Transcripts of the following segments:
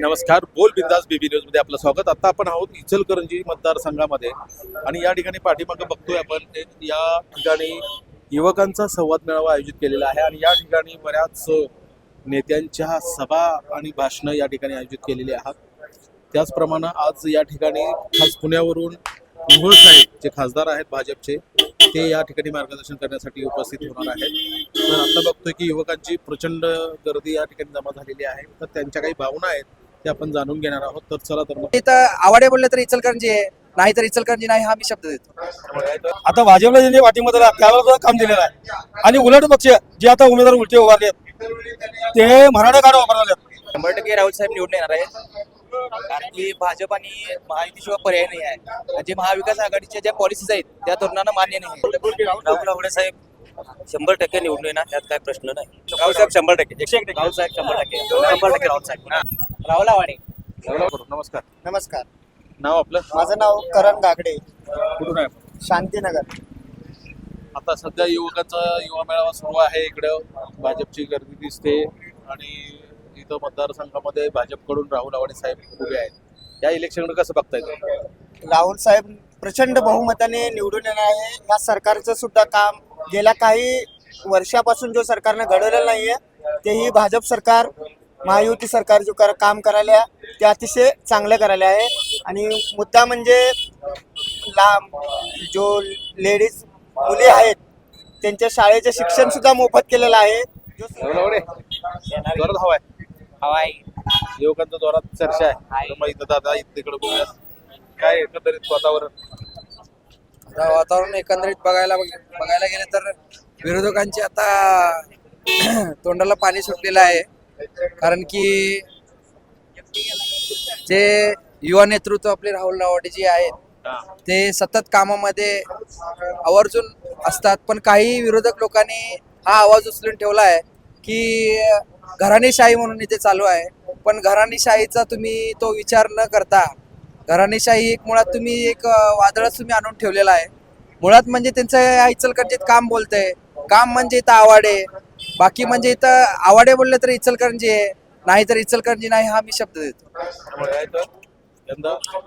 नमस्कार बोल बिंदास बीबी न्यूजमध्ये आपलं स्वागत. आता आपण आहोत इचलकरंजी मतदारसंघामध्ये. आणि या ठिकाणी पाठीमागं बघतोय आपण ते या ठिकाणी युवकांचा संवाद मेळावा आयोजित केलेला आहे. आणि या ठिकाणी बऱ्याच नेत्यांच्या सभा आणि भाषणं या ठिकाणी आयोजित केलेली आहात. त्याचप्रमाणे आज या ठिकाणी खास पुण्यावरून मोहोळ साहेब जे खासदार आहेत भाजपचे ते या ठिकाणी मार्गदर्शन करण्यासाठी उपस्थित होणार आहेत. तर आता बघतोय की युवकांची प्रचंड गर्दी या ठिकाणी जमा झालेली आहे. तर त्यांच्या काही भावना आहेत. ते आपण जाणून घेणार आहोत. तर चला तर मग. इथं आवाडे बोलले तर इचलकरंजी आहे. नाही तर इचलकरंजी नाही हा मी शब्द देतो. आता भाजपला ज्यांनी पाठिंबा दिला त्याला सुद्धा काम दिलेलं आहे? आणि उलट पक्ष जे आता उमेदवार उलटे उभारले आहेत, ते मराठा कार्ड वापरले आहेत. शंभर टक्के राहुल साहेब निवडून येणार आहे कारण की भाजप आणि महायुतीशिवाय पर्याय नाही आहे. जे महाविकास आघाडीच्या ज्या पॉलिसीज आहेत त्या तरुणांना मान्य नाही. राहुल आवडे साहेब शंभर टक्के निवडून येणार त्यात काय प्रश्न नाही. राहुल साहेब शंभर टक्के. एकशे एक राहुल साहेब शंभर टक्के. शंभर टक्के राहुल साहेब. राहुल आवाडे नमस्कार. नमस्कार. नाव आपलं? माझं नाव करण गागडे. कुठून आहे आपण? शांतीनगर. आता सध्या युवकांचा युवा मेळावा सुरू आहे इकडं. भाजपची गर्दी दिसते. आणि इथं मतदारसंघामध्ये भाजपकडून राहुल आवाडे साहेब उभे आहेत. या इलेक्शनकडे कसं बघताय तुम्ही? राहुल साहेब प्रचंड बहुमताने निवडून येणार आहे. या सरकारचं सुद्धा काम गेल्या काही वर्षापासून जो सरकारनं घडवलेलं नाहीये तेही भाजप सरकार महायुती सरकार जो कर काम करायला ते अतिशय चांगलं करायला आहे. आणि मुद्दा म्हणजे ला जो लेडीज मुली आहेत त्यांच्या शाळेचे शिक्षण सुद्धा मोफत केलेलं आहे. जोरात हवा आहे. हवाई युवकांचा जोरात चर्चा आहे. मग इथं दादा इथं तिकडे बघूयात. काय एकंदरीत वातावरण? आता वातावरण एकंदरीत बघायला बघायला गेले तर विरोधकांची आता तोंडाला पाणी सुटलेलं आहे. कारण की जे युवा नेतृत्व आपले राहुल रावटे जे आहेत ते सतत कामामध्ये आवर्जून असतात. पण काही विरोधक लोकांनी हा आवाज उचलून ठेवला आहे की घराणेशाही म्हणून इथे चालू आहे. पण घराणेशाहीचा तुम्ही तो विचार न करता घराणेशाही एक मुळात तुम्ही एक वादळच तुम्ही आणून ठेवलेला आहे. मुळात म्हणजे त्यांचं इचलकरंजीत काम बोलतंय. काम म्हणजे इथं आवाडे. बाकी म्हणजे इथं आवाडे बोलले तर इचलकरंजी आहे. नाही तर इचलकरंजी नाही हा मी शब्द देतो.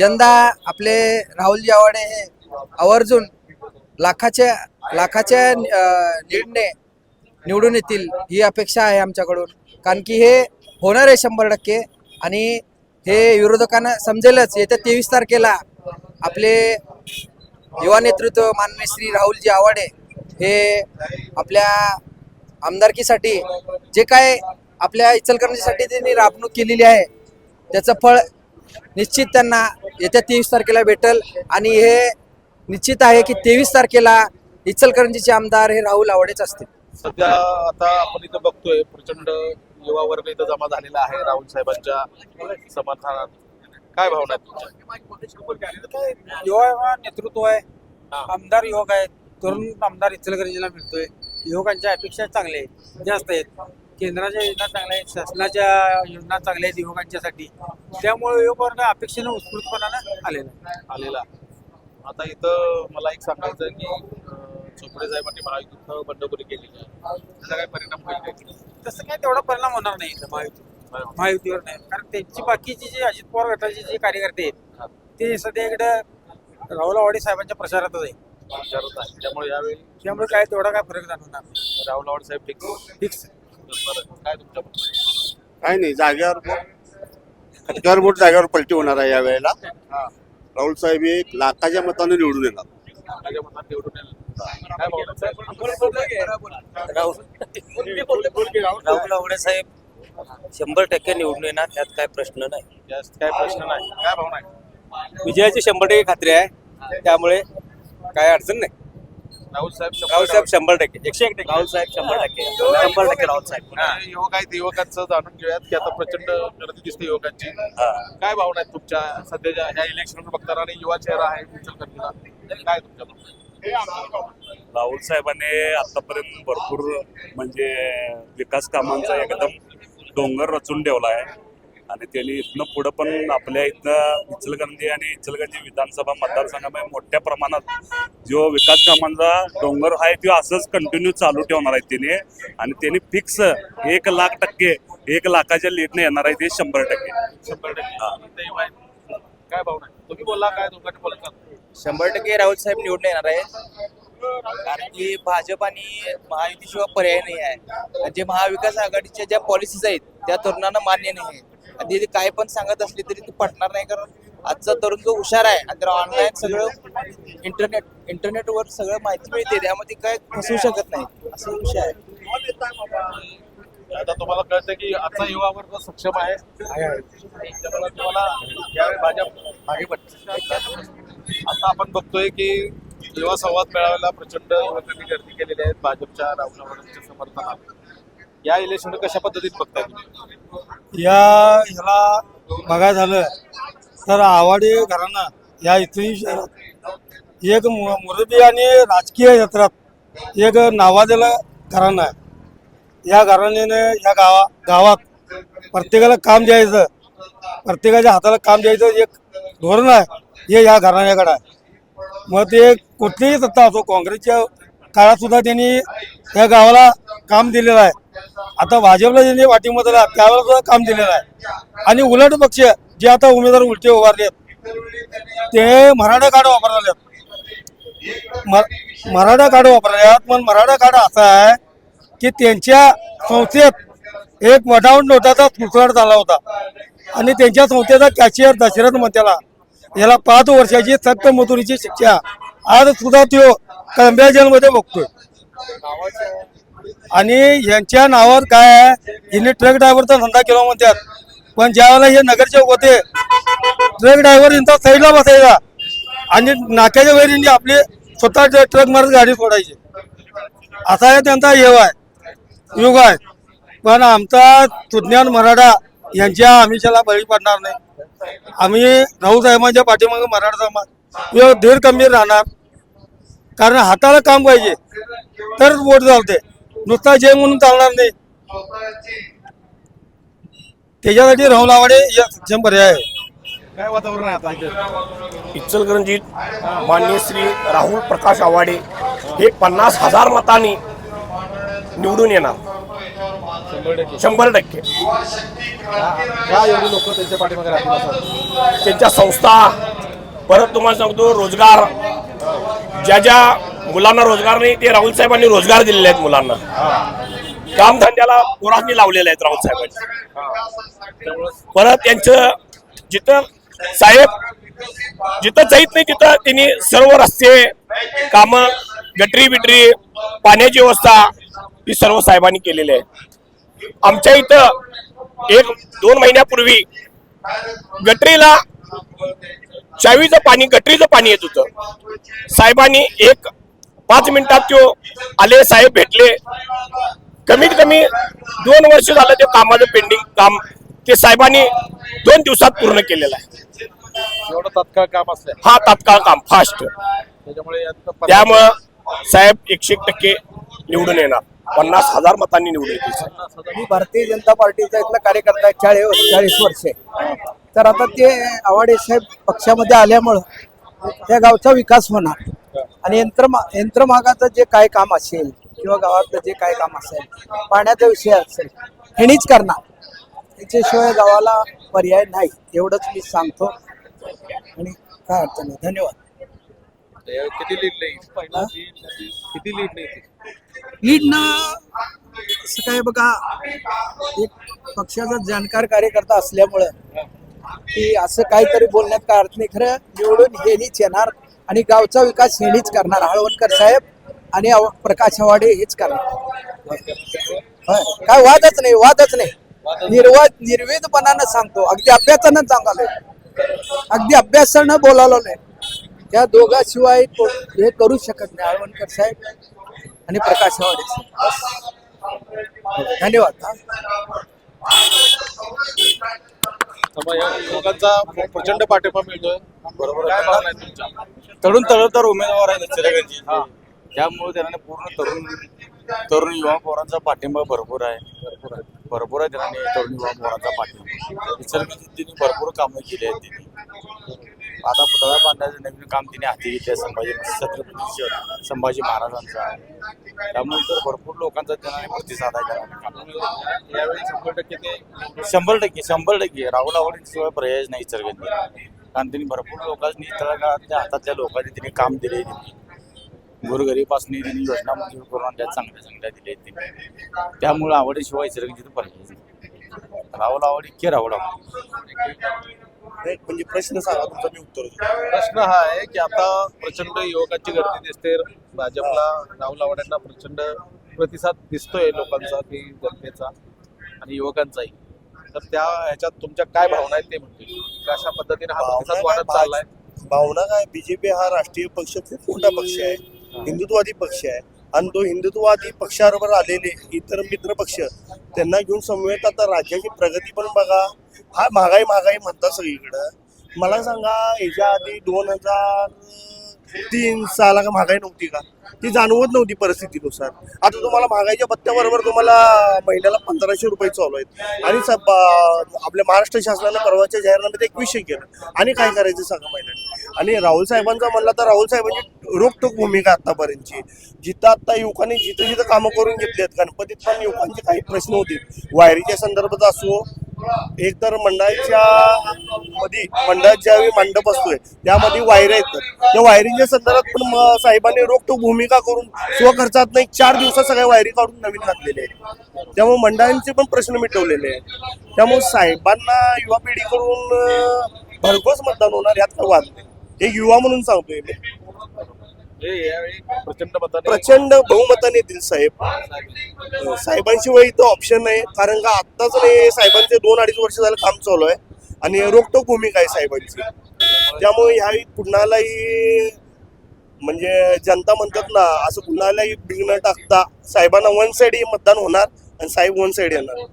यंदा आपले राहुलजी आवाडे हे आवर्जून लाखाच्या लाखाच्या निर्णय लीडने निवडून येतील ही अपेक्षा आहे आमच्याकडून. कारण की हे होणार आहे शंभर टक्के आणि हे विरोधकांना समजेलच. येत्या तेवीस तारखेला आपले युवा नेतृत्व माननीय श्री राहुलजी आवाडे हे आपल्या आमदारकीसाठी जे काय आपल्या इचलकरंजीसाठी त्यांनी राबणूक केलेली आहे त्याचं फळ निश्चित त्यांना येत्या तेवीस तारखेला भेटल. आणि हे निश्चित आहे की तेवीस तारखेला इचलकरंजीचे आमदार हे राहुल आवडेच असतील. सध्या आता आपण इथं बघतोय प्रचंड युवा वर्ग इथं जमा झालेला आहे राहुल साहेबांच्या समर्थनात. काय भावना युवा नेतृत्व आहे. आमदार युवक आहेत. तरुण आमदार इचलकरंजीला मिळतोय. युवकांच्या अपेक्षा चांगल्या आहेत जास्त आहेत. केंद्राच्या योजना चांगल्या आहेत शासनाच्या योजना चांगल्या आहेत युवकांच्यासाठी. त्यामुळे युवक वर्ग अपेक्षेनं उत्स्फूर्तपणानं आलेला आहे आलेला. आता इथं मला एक सांगायचं आहे की अं, चोपडे साहेबांनी महायुतीत बंडखोरी केलेली आहे. त्याचा काय परिणाम होईल काय? तसं काय तेवढा परिणाम होणार नाही इथं महायुती. महायुतीवर. नाही. कारण त्यांची बाकीची जे अजित पवार गटाचे जे कार्यकर्ते आहेत ते सध्या इकडे राहुल आवाडे साहेबांच्या प्रचारातच आहे विचारत आहे. त्यामुळे यावेळी त्यामुळे काय तेवढा काय फरक जाणवणार नाही. राहुल आवाड साहेब फिक्स फिक्स बरं काय तुमच्या काय नाही जागेवर खटक्यावर बोट जागेवर पलटी होणार आहे या वेळेला राहुल साहेब हे लाखाच्या मताने निवडून येणार. माझ्या मनात निवडून येईल काय भावना राहुल आवडे साहेब शंभर टक्के निवडून येणार त्यात काय प्रश्न नाही. जास्त काय प्रश्न नाही. काय भावना आहे विजयाची शंभर टक्के खात्री आहे. त्यामुळे काय अडचण नाही. राहुल साहेब राहुल साहेब शंभर टक्के. एकशे एक टक्के. राहुल साहेब शंभर टक्के. शंभर टक्के राहुल साहेब. युवक आहेत युवकांचं जाणून घेऊयात की आता प्रचंड गर्दी दिसते युवकांची. हा. काय भावना आहेत तुमच्या? सध्याच्या ह्या इलेक्शन बघताना आणि युवा चेहरा आहे इचलकरंजीला काय तुमच्या भावना? राहुल साहेबांनी आतापर्यंत भरपूर म्हणजे विकास कामांचा एकदम डोंगर रचून ठेवला आहे. आणि त्यांनी इथनं पुढं पण आपल्या इथनं इचलकरंजी आणि इचलकरंजी विधानसभा मतदारसंघामध्ये मोठ्या प्रमाणात जो विकास कामांचा डोंगर आहे तो असंच कंटिन्यू चालू ठेवणार आहे त्याने आणि त्यांनी फिक्स एक लाख टक्के एक लाखाच्या लीडने येणार आहे ते शंभर टक्के. शंभर टक्के. काय भावना आहे? तुम्ही बोला काय दोघांनी बोलत शंभर टक्के राहुल साहेब निवडून येणार आहे कारण की भाजप आणि महायुतीशिवाय पर्याय नाही आहे. आणि जे महाविकास आघाडीच्या ज्या पॉलिसीज आहेत त्या तरुणांना मान्य नाही आहे. आणि ते काय पण सांगत असले तरी ते पटणार नाही कारण आजचा तरुण जो हुशार आहे आणि ऑनलाईन सगळं इंटरनेट इंटरनेटवर सगळं माहिती मिळते त्यामध्ये काय फसवू शकत नाही असा विषय आहे. आता तुम्हाला कळतं की आजचा युवा वर्ग सक्षम आहे. त्यामुळे तुम्हाला यावेळी भाजप मागे पडते. आता आपण बघतोय की युवा संवाद मेळाव्याला प्रचंड युवकांनी गर्दी केलेली आहे भाजपच्या राहुल समर्थनात. या इलेक्शन कशा पद्धतीत बघताय या ह्याला बघायला झालं. तर आवाडे घराणं या इथली शहरात एक मु- मुरबी आणि राजकीय क्षेत्रात एक नावाजलेलं घराणं आहे. या घराण्याने या गावा गावात प्रत्येकाला काम द्यायचं. प्रत्येकाच्या हाताला काम द्यायचं एक धोरण आहे. हे या घराण्याकडं आहे. मग ते कुठलीही सत्ता असो काँग्रेसच्या काळात सुद्धा त्यांनी या गावाला काम दिलेलं आहे. आता भाजपला ज्यांनी पाठिंबा दिला त्यावेळेला सुद्धा काम दिलेलं आहे. आणि उलट पक्ष जे आता उमेदवार उलटे उभारले ते मराठा कार्ड वापरलेत. म- मराठा कार्ड वापरल्यात पण मराठा कार्ड असा आहे की त्यांच्या संस्थेत एक वडावून नोटाचा सुसराट झाला होता. आणि त्यांच्या संस्थेचा कॅशियर दशरथ म्हणत्याला याला पाच वर्षाची सक्त मजुरीची शिक्षा. आज सुद्धा तो कळंब्या जेलमध्ये बघतोय आणि यांच्या नावावर काय आहे? हिने ट्रक ड्रायव्हरचा धंदा केला म्हणतात. पण ज्यावेळेला हे नगरसेवक होते ट्रक ड्रायव्हर यांचा साईडला बसायचा. आणि नाक्याच्या वेळी यांनी आपले स्वतः ट्रक मारत गाडी सोडायची असा हे त्यांचा हेव आहे युग आहे. पण आमचा सुज्ञान मराठा यांच्या आमिषाला बळी पडणार नाही. आम्ही राहू साहेबांच्या पाठीमागे मराठा समाज यो धीर कमी राहणार. कारण हाताला काम पाहिजे तरच वोट चालते नुसता जय म्हणून चालणार नाही. त्याच्यासाठी राहुल आवाडे या सक्षम पर्याय आहे. काय वातावरण आहे आता इथे? इचलकरंजीत मान्य श्री राहुल प्रकाश आवाडे हे पन्नास हजार मतांनी निवडून येणार. शंभर टक्के. शंभर टक्के का एवढी लोक त्यांच्या पाठीमागे राहतील असं त्यांच्या संस्था परत तुम्हाला सांगतो रोजगार. ज्या ज्या मुलांना रोजगार नाही ते राहुल साहेबांनी रोजगार दिलेले आहेत मुलांना. कामधंद्याला पोरांनी लावलेले आहेत राहुल साहेबांनी. परत त्यांचं जिथं साहेब जिथं जाईत नाही तिथं त्यांनी सर्व रस्ते काम गटरी बिटरी पाण्याची व्यवस्था ही सर्व साहेबांनी केलेली आहे आमच्या इथं एक दोन महिन्यापूर्वी गटरीला चावीचं पाणी गटरीचं पाणी येत होतं. साहेबांनी एक पाच मिनिटात तो आले साहेब भेटले. कमीत कमी दोन वर्ष झालं ते कामाचं पेंडिंग काम ते साहेबांनी दोन दिवसात पूर्ण केलेलं आहे. एवढं तात्काळ काम असलं हा तात्काळ काम फास्ट त्याच्यामुळे यातनं पण- त्यामुळं साहेब एकशे एक टक्के निवडून येणार. पन्नास हजार मतांनी निवडून येतील साहेब. मी भारतीय जनता पार्टीचा इथला कार्यकर्ता आहे चाळीस चाळीस वर्षे. तर आता ते आवाडे साहेब पक्षामध्ये आल्यामुळं त्या गावचा विकास होणार. आणि यंत्र यंत्रमागाचं जे काय काम असेल किंवा गावातलं जे काय काम असेल पाण्याचा विषय असेल हेनीच करणार. त्याच्याशिवाय गावाला पर्याय नाही एवढंच मी सांगतो. आणि काय अडचण नाही. धन्यवाद. किती लीड नाही? किती लीड नाही लीडनं असं काय बघा एक पक्षाचा जाणकार कार्यकर्ता असल्यामुळं की असं काहीतरी बोलण्यात काय अर्थ नाही. खरं निवडून हेनीच येणार. आणि गावचा विकास हेच करणार हळवणकर साहेब आणि प्रकाश हवाडे हेच करणार. काय वादच नाही वादच नाही. निर्वाद निर्वेदपणानं सांगतो. अगदी अभ्यासानं सांगालोय. अगदी अभ्यासानं बोलावलं नाही त्या दोघाशिवाय हे करू शकत नाही हळवणकर साहेब आणि प्रकाश हवाडे धन्यवाद प्रचंड पाठिंबा मिळतोय. बरोबर काय भावना आहे तुमच्या? तरुण तळतर उमेदवार आहेत चिरगंजी त्यामुळे त्यांना पूर्ण तरुण तरुण युवा पोरांचा पाठिंबा भरपूर आहे. भरपूर आहे. त्यांनी तरुण युवा मोराचा पाठिंबा. इचलकरंजीत त्यांनी भरपूर कामं केली आहेत त्यांनी. आता पुतळा बांधायचं नवीन काम तिने हाती घेतले संभाजी छत्रपती संभाजी महाराजांचं. आहे त्यामुळे तर भरपूर लोकांचा त्यांना प्रतिसाद आहे. शंभर टक्के ते शंभर टक्के शंभर टक्के. राहुल आवडीशिवाय पर्यायच नाही इचलकरंजी कारण त्यांनी भरपूर लोकांनी तळागाळातल्या हातातल्या लोकांनी त्यांनी काम दिले. त्यांनी गोरगरीपासून त्यांनी योजना मंजूर करून आणल्या चांगल्या चांगल्या दिल्या त्यांनी. त्यामुळे आवडीशिवाय पर्यायच नाही. राहुल आवडी के राहुल आवडी? म्हणजे प्रश्न सांगा तुमचा मी उत्तर देतो. प्रश्न हा आहे की आता प्रचंड युवकांची गर्दी दिसते भाजपला राहुल आवाड्यांना प्रचंड प्रतिसाद दिसतोय लोकांचा की जनतेचा आणि युवकांचाही. तर त्या ह्याच्यात तुमच्या काय भावना आहेत ते म्हणतील. कशा पद्धतीने हा प्रतिसाद वाढत चाललाय? भावना काय? बीजेपी हा राष्ट्रीय पक्ष खूप मोठा पक्ष आहे. हिंदुत्ववादी पक्ष आहे. आणि तो हिंदुत्ववादी पक्षाबरोबर आलेले इतर मित्र पक्ष त्यांना घेऊन समवेत आता राज्याची प्रगती पण बघा. हा महागाई महागाई म्हणतात सगळीकडं. मला सांगा याच्या आधी दोन हजार तीन सहाला का महागाई नव्हती का? ती जाणवत नव्हती परिस्थितीनुसार. आता तुम्हाला महागाईच्या पत्त्याबरोबर तुम्हाला महिन्याला पंधराशे रुपये चालू आहेत. आणि आपल्या महाराष्ट्र शासनानं परवाच्या जाहीरनाम्यात एकवीसशे केलं. आणि काय करायचं सांगा महिन्याने आणि राहुल साहेबांचा म्हणला तर राहुल साहेबांची रोकटोक भूमिका आतापर्यंतची. जिथं आता युवकांनी जिथं जिथं कामं करून घेतली आहेत गणपतीत पण युवकांचे काही प्रश्न होते. वायरीच्या संदर्भात असो एक तर मंडळाच्या मधी मंडळात मांडप असतोय त्यामध्ये वायऱ्या येतात. त्या वायरिंगच्या संदर्भात पण साहेबांनी रोखटोक भूमिका करून स्वखर्चात नाही चार दिवसात सगळ्या वायरी काढून नवीन घातलेले आहेत. त्यामुळे मंडळांचे पण प्रश्न मिटवलेले आहेत. त्यामुळे साहेबांना युवा पिढीकडून भरघोस मतदान होणार यात वाद नाही. एक युवा म्हणून सांगतोय मी. प्रचंड मताने प्रचंड बहुमताने येतील साहेब. साहेबांशिवाय इथं ऑप्शन नाही कारण का आत्ताच नाही साहेबांचे दोन अडीच वर्ष झालं काम चालू आहे आणि रोकटोक भूमिका आहे साहेबांची. त्यामुळे ह्यावेळी कुणालाही म्हणजे जनता म्हणतात ना असं कुणालाही बिघ न टाकता साहेबांना वन साइड मतदान होणार आणि साहेब वन साइड येणार.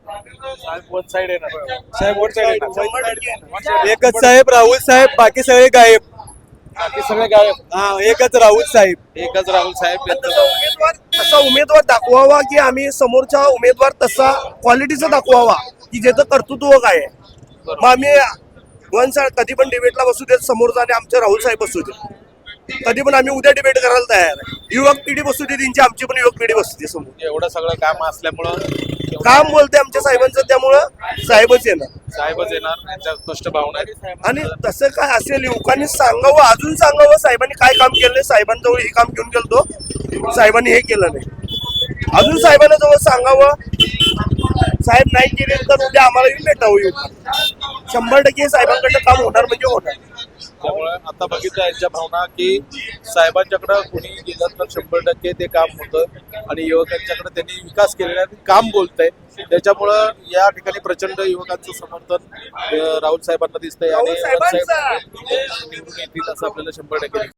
साहेब वन साइड येणार. साहेब वन टक्के. एकच साहेब राहुल साहेब बाकी सगळे गायब. बाकी सगळे गायब हा एकच राहुल साहेब. एकच राहुल साहेब पण तसा उमेदवार तसा उमेदवार दाखवावा की आम्ही समोरचा उमेदवार तसा क्वालिटीचा दाखवावा की ज्याचं कर्तृत्व काय आहे? मग आम्ही वन साइड कधी पण डिबेटला बसू देत समोरचा आणि आमचे राहुल साहेब बसू दे कधी पण आम्ही उद्या डिबेट करायला तयार आहे. युवक पिढी बसू दे त्यांची आमची पण युवक पिढी बसू दे समोर. एवढं सगळं काम असल्यामुळं काम बोलते आमच्या साहेबांचं त्यामुळं साहेबच येणार. साहेबच येणार त्यांच्या स्पष्ट भावना आहेत आणि तसं काय असेल युवकांनी सांगावं अजून सांगावं साहेबांनी काय काम केलंय साहेबांजवळ हे काम घेऊन गेलतो साहेबांनी हे केलं नाही. अजून साहेबांना जवळ सांगावं साहेब नाही केले तर उद्या आम्हाला येऊन भेटावं युवकांना. शंभर टक्के साहेबांकडनं काम होणार म्हणजे होणार. त्यामुळे आता बघितलं यांच्या भावना की साहेबांच्याकडे कुणी गेलं तर शंभर टक्के ते काम होतं आणि युवकांच्याकडे त्यांनी विकास केलेला काम बोलतंय त्याच्यामुळं या ठिकाणी प्रचंड युवकांचं समर्थन राहुल साहेबांना दिसतंय आणि! साहेब निवडून येतील असं आपल्याला शंभर टक्के.